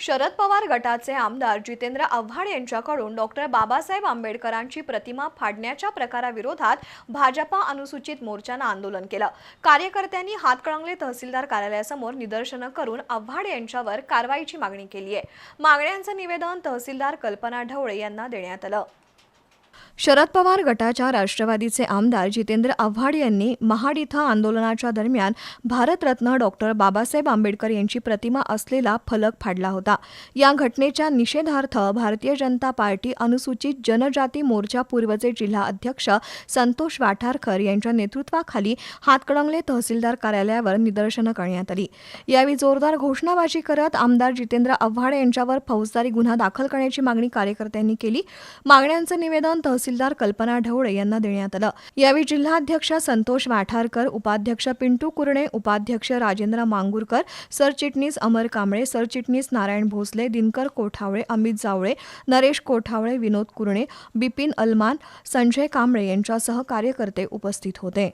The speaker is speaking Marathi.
शरद पवार गटाचे आमदार जितेंद्र आव्हाड यांच्याकडून डॉक्टर बाबासाहेब आंबेडकरांची प्रतिमा फाडण्याच्या प्रकाराविरोधात भाजपा अनुसूचित मोर्चानं आंदोलन केलं. कार्यकर्त्यांनी हातकळंगले तहसीलदार कार्यालयासमोर निदर्शनं करून आव्हाड यांच्यावर कारवाईची मागणी केली आहे मागण्यांचं निवेदन तहसीलदार कल्पना ढवळे यांना देण्यात आलं. शरद पवार गटाच्या राष्ट्रवादीचे आमदार जितेंद्र आव्हाड यांनी महाड इथं आंदोलनाच्या दरम्यान भारतरत्न डॉक्टर बाबासाहेब आंबेडकर यांची प्रतिमा असलेला फलक फाडला होता. या घटनेच्या निषेधार्थ भारतीय जनता पार्टी अनुसूचित जनजाती मोर्चा पूर्वचे जिल्हा अध्यक्ष संतोष वाठारकर यांच्या नेतृत्वाखाली हातकणंगले तहसीलदार कार्यालयावर निदर्शनं करण्यात आली. यावेळी जोरदार घोषणाबाजी करत आमदार जितेंद्र आव्हाड यांच्यावर फौजदारी गुन्हा दाखल करण्याची मागणी कार्यकर्त्यांनी केली. मागण्यांचं निवेदन तहसील तहसीलदार कल्पना ढवळे यांना देण्यात आलं. यावेळी जिल्हाध्यक्ष संतोष वाठारकर उपाध्यक्ष पिंटू कुरणे उपाध्यक्ष राजेंद्र मांगुरकर सरचिटणीस अमर कांबळे सरचिटणीस नारायण भोसले दिनकर कोठावळे अमित जावळे नरेश कोठावळे विनोद कुरणे बिपिन अलमान संजय कांबळे यांच्यासह कार्यकर्ते उपस्थित होते.